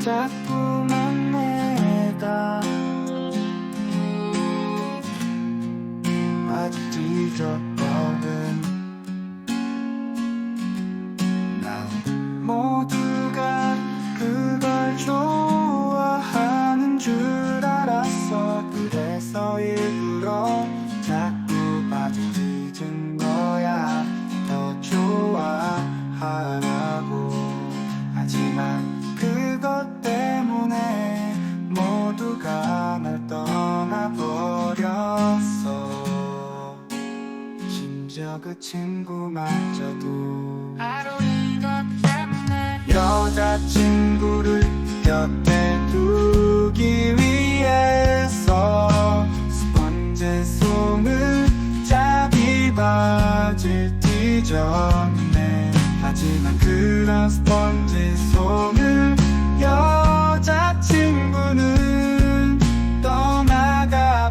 자 심지어 그 친구마저도 여자친구를 곁에 두기 위해서 스펀지 송을 자기 바질 뒤졌네. 하지만 그런 스펀지 송을 여자친구는 떠나가버려.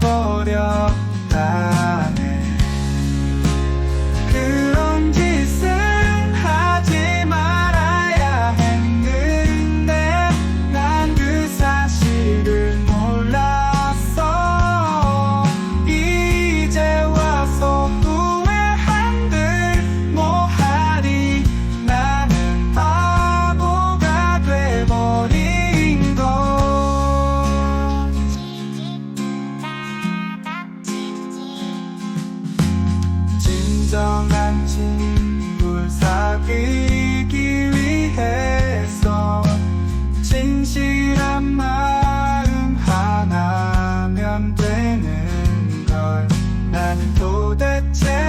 멀쩡한 친구를 사귀기 위해서 진실한 마음 하나면 되는 걸 난 도대체